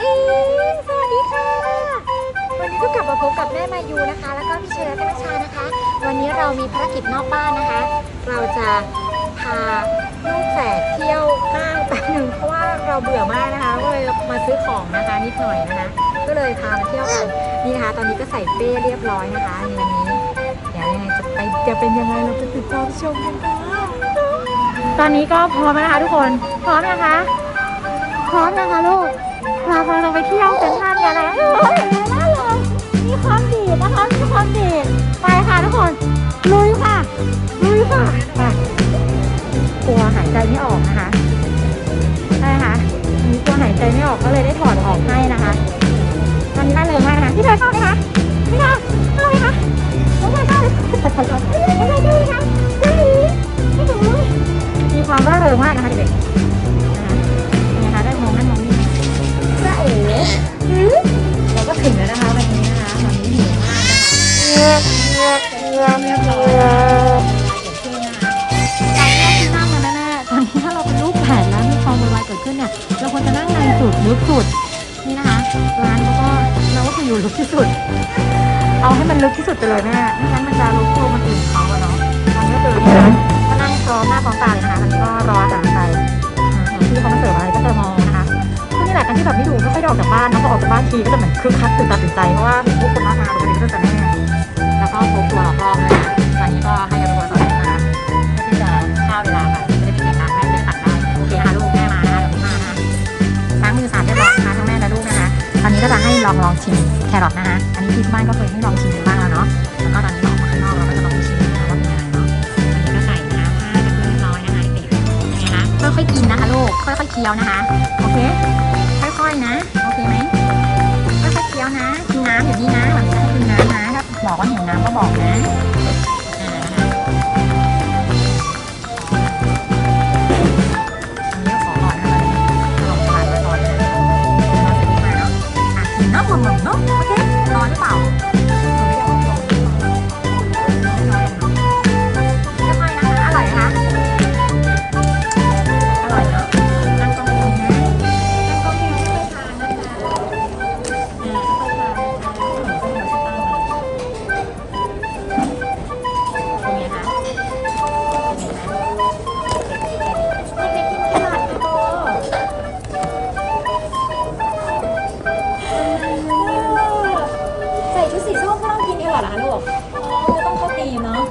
เอสวัสดีค่ะ วันนี้ก็กลับมาพบกับแม่มายูนะคะ แล้วก็พี่เชยและก็นัชชานะคะ วันนี้เรามีภารกิจนอกบ้านนะคะ เราจะพาลูกแฝดเที่ยวห้างแป๊บหนึ่งเพราะว่าเราเบื่อมากนะคะ ก็เลยมาซื้อของนะคะนิดหน่อยนะคะ ก็เลยพามาเที่ยวกัน นี่นะคะ ตอนนี้ก็ใส่เป้เรียบร้อยนะคะในวันนี้ เดี๋ยวยังไงจะไปจะเป็นยังไงเราไปติดตามชมกันค่ะ ตอนนี้ก็พร้อมแล้วนะคะทุกคน พร้อมนะคะ พร้อมนะคะลูก เรากำลังไปเที่ยวเซ็นทรัลกันแล้วเฮ้ยเห็นไหมน่ารักมีความดีดนะคะมีความดีดไปค่ะทุกคนลุยค่ะลุยค่ะไปกลัวหายใจไม่ออกนะคะใช่ค่ะมีกลัวหายใจไม่ออกก็เลยได้ถอดออกให้นะคะตอนนี้น่าเลยมากนะคะพี่เธอชอบไหมคะพี่เธอชอบไหมคะน้องเธอชอบไหมน้องเธอชอบไหมคะได้มีความร่าเริงมากนะคะเด็ก ยุดลึกสุด นี่นะคะ ร้านเขาก็เราก็คืออยู่ลึกที่สุด เอาให้มันลึกที่สุดไปเลยแม่ไม่งั้นมันจะรบกวนคนอื่นเขาอะเนาะตอนนี้ก็คือก็นั่งพร้อมหน้าพร้อมตาเลยนะคะตอนนี้ก็รออาหารไปอ่าที่เขามาเสิร์ฟอะไรก็จะมองนะคะก็นี่แหละการที่แบบไม่ดูไม่ค่อยได้ออกจากบ้านนะพอออกจากบ้านทีก็จะเหมือนคึกคักตื่นตาตื่นใจเพราะว่าเห็นผู้คนมากมายปกติก็จะแม่แล้วก็พกตัวหลอกล่อมานะคะตอนนี้ก็ให้กันตัว ลองลองชิมแครอทนะคะอันนี้ที่บ้านก็เคยให้ลองชิมกันบ้างแล้วเนาะแล้วก็ตอนนี้ออกมาข้างนอกเราก็จะลองชิมนะคะว่าเป็นยังไงเนาะอันนี้ก็ใส่น้ำผ้ากันเรียบร้อยนะคะเด็กๆยังไงคะค่อยๆกินนะคะลูกค่อยๆเคี้ยวนะคะโอเคค่อยๆนะโอเคไหมค่อยๆเคี้ยวนะกินน้ำอยู่นี่นะหลังจากกินน้ำนะถ้าบอกว่าหิวน้ำก็บอกนะ ก่อนนหรอคะลูกต้องเข้าตีเนาะ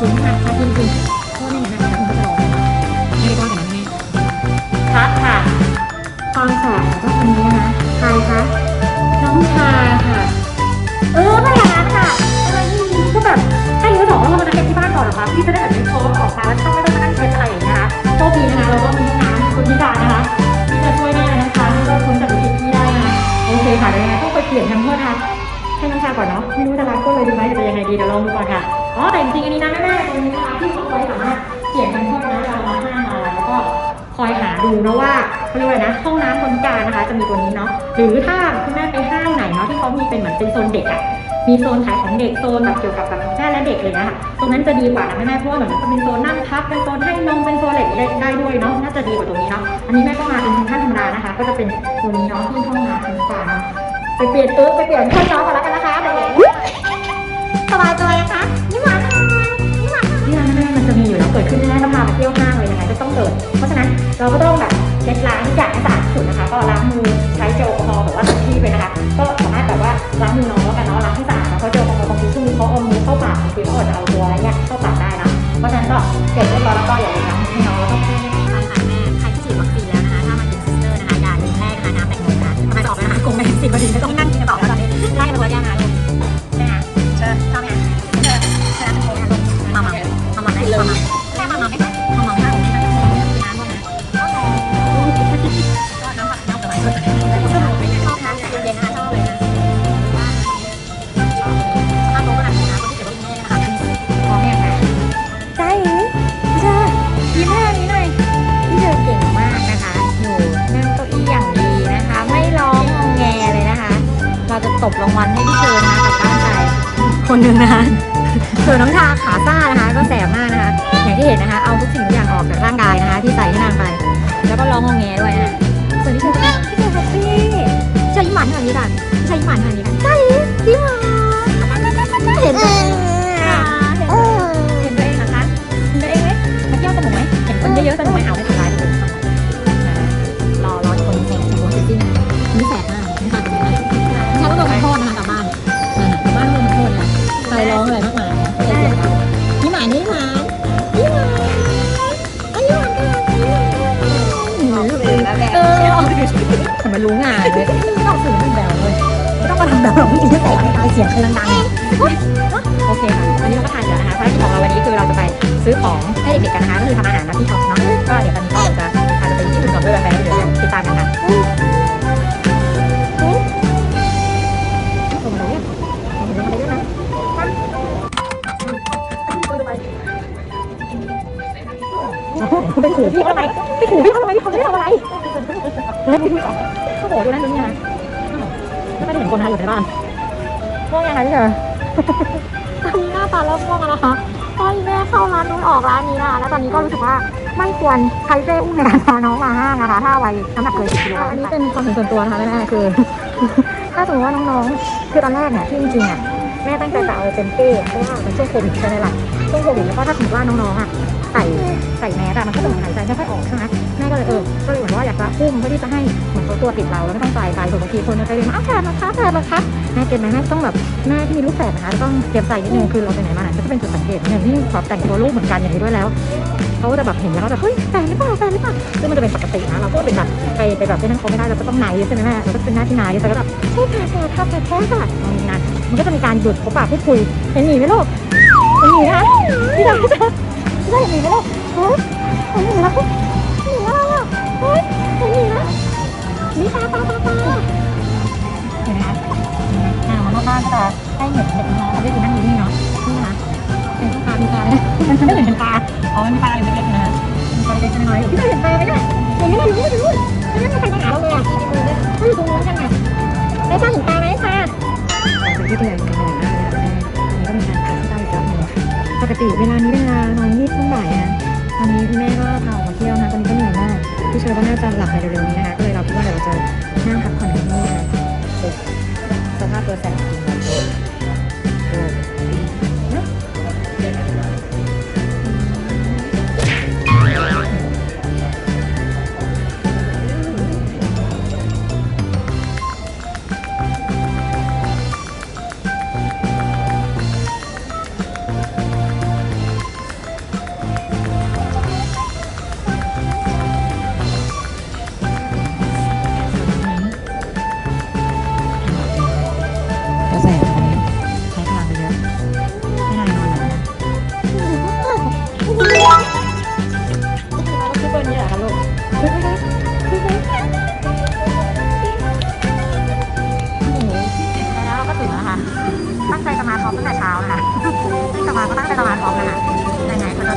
สูงค่ะจริงๆณคุโทษนี่นะคะคุณจะบอกให้ก้อนกับแม่พักค่ะความแสบของเจ้าคนนี้นะคะใครคะน้องชายค่ะ เออไม่อย่านค่ะอะไรที่ก็แบบให้หนูบอกว่าเรามานัดกันที่บ้านก่อนหรอคะพี่จะได้แบบไม่โทรออก ก่อนเนาะไม่รู้จะรักก็เลยดีไหมหรือจะยังไงดีเดี๋ยวลองดูก่อนค่ะอ๋อแต่จริงๆอันนี้นะแม่ๆตรงนี้นะคะที่เขาไว้สามารถเปลี่ยนแฮมเพิร์สนะเรามาห้างมาแล้วก็คอยหาดูนะว่าเขาเรียกว่านะห้องน้ำคนพิการนะคะ จะมีตัวนี้เนาะหรือถ้าคุณแม่ไปห้างไหนเนาะที่เขามีเป็นเหมือนเป็นโซนเด็กอะมีโซนขายของเด็กโซนแบบเกี่ยวกับแบบแม่และเด็กเลยนะคะตรงนั้นจะดีกว่านะแม่ๆเพราะว่าเหมือนจะเป็นโซนนั่งพักเป็นโซนให้นมเป็นโซนอะไรอย่างเงี้ยได้ด้วยเนาะน่าจะดีกว่าตรงนี้เนาะอันนี้แม่ก็มาเป็นท่านธรรมดานะคะ ก็จะเป็นตัวนี้เนาะที่ห้องน้ำคนพิการเนาะ ไปเปลี่ยนตู้ไปเปลี่ยนเครื่องน้องกันแล้วกันนะคะเด็กสบายตัวนะคะนี่หวานนี่หวานนี่ร้านแม่มันจะมีอยู่แล้วเกิดขึ้นแน่ถ้าพาไปเที่ยวห้างเลยยังไงก็ต้องเกิด เพราะฉะนั้นเราก็ต้อง บรางวัลให้พี่เชอนะคะกลับบ้านไปคนหนึ่งนะคะส่วนน้องทาขาซ่านะคะ ก็แสบมากนะคะ อย่างที่เห็นนะคะ เอาทุกสิ่งทุกอย่างออกจากร่างกายนะคะ ที่ใส่ให้นางไป แล้วก็ร้องงอแงด้วยนะคะส่วนพี่เชอก็พี่เชอแฮปปี้พี่เชอยิ้มหวานขนาดนี้กันพี่เชอยิ้มหวานขนาดนี้กันำแบบเราไม่จริงแสบตายเสียงคือดังๆโอเคค่ะวันนี้เราก็ทานเดี๋ยวนะคะภารกิจของเราวันนี้คือเราจะไปซื้อของให้เด็กๆกันนะคะก็คือทำอาหารนะที่ช็อปเนาะก็เดี๋ยวตอนนี้ก็เดี๋ยวจะอาจจะไปที่อื่นก่อนด้วยไปเดี๋ยวติดตามกันค่ะส่งมาเลยส่งมาเลยด้วยนะไปขู่พี่เขาทำไมไปขู่พี่เขาทำไมพี่เขาไม่ได้ทำอะไรเฮ้ยพี่โอ้โหดูนั่นดูนี่นะไม่ได้เห็นคนไทยอยู่ในบ้าน พวกยังไงพี่เธอตอนนี้หน้าตาเริ่มง่วงแล้วนะคะตอนแม่เข้าร้านนู้นออกร้านนี้นะคะแล้วตอนนี้ก็รู้สึกว่าไม่ควรใช้เจ้อุ้มในการพาน้องมาห้างนะคะ ถ้าวัยน้ำหนักเกิน10กิโลอันนี้เป็นความเห็นส่วนตัวนะคะแม่ๆคือ ถ้าสมมติว่าน้องๆ คือตอนแรกเนี่ยที่จริงๆอะแม่ตั้งใจจะเอาเป็นเป้เพราะว่ามันช่วงโควิดใช่ไหมล่ะช่วงโควิดแล้วก็ถ้าสมมติว่าน้องๆอะใส่ใส่แมสอะมันก็จะเหมือนหายใจไม่ค่อยออกใช่ไหมแม่ก็เลยเออก็เลยเหมื อนว่าอยากจะอุ้มเพื่อที่จะให้เหมือนเขาตัวติดเราแล้วไม่ต้องตายไปส่วนบางทีคนจะไปเรียนมาอ้าวแฝดมาคะแฝดมาคะแม่เก็ตไหมแม่ต้องแบบแม่ที่มีลูกแฝดนะคะต้องเตรียมใจนิดนึงคือเราไปไหนมาไหนก็จะเป็นจุดสังเกตอย่างที่ขอแต่งตัวลูกเหมือนกันอย่างนี้ด้วยแล้วเขาจะแบบเห็นแล้วเขาจะเฮ้ยแฟนหรือเปล่าแฟนหรือเปล่าซึ่งมันจะเป็นปกตินะเราก็เป็นแบบไปไปแบบไปนั่งเขาไม่ได้เราก็ต้องนายใช่ไหมแม่เราก็เป็นหน้าที่นายแต่ก็แบบใช่ค่ะแฟนค่ะแฟนแท้ค่ะตรงนี้นะมันก็จะมีการหยุดพบปะพูดคุยเห็นหนีไหมลูกเห็นหนีนะพี่ดาวพี่ดาวพี่ดาวเห็นหนีไหมลูกเฮ้ยเห็นหนีแล้วเห็นหนีแล้วอะเฮ้ยเห็นหนีนะ นี่ตาตาตาตาเห็นไหมคะอ่ามันบ้านก็จะให้เห็นเด็กน้องเขาได้ดูนั่งอยู่นี่เนาะนี่นะเป็นตาดูตาเลยมันไม่เห็นเป็นตาอ๋อมันมีตาอยู่เล็กๆนะมีตาเล็กๆน้อยๆพี่ดาเห็นตาไหมเนี่ยเห็นไหมเนี่ยอยู่นู่นอยู่นู่นไม่มีใครมาหาเราเลยอะที่อยู่ตรงนู้นกันไงไม่ใช่เห็นตาไหมค่ะเป็นที่ตัวอย่างหนึ่งนะคะอันนี้ก็มีการพักที่ได้อีกรอบหนึงปกติเวลานี้เป็นเวลานอนยี่ทุ่มบ่ายนะตอนนี้คุณแม่ก็พาออกมาเที่ยวากพี่เชอร์ก็น่าจะหลับในเร็วๆนี้นะคะก็เลยเราคิดว่าเดี๋ยวเราจะนั่งพักผ่อนที่นี่นะคะสภาพตัวแสบ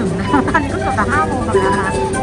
ถึงนะตอนนี้ก็เกือบจะห้าโมงแล้วนะคะ